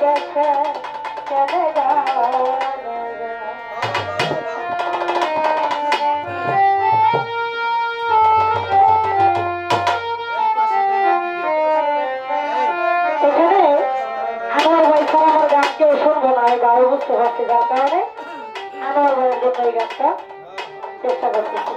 দেখা আমার গান কেউ শুনব না, আমি গাও বুঝতে পারছি কারণে আমার জন্য এই গানটা। চেষ্টা করতেছি।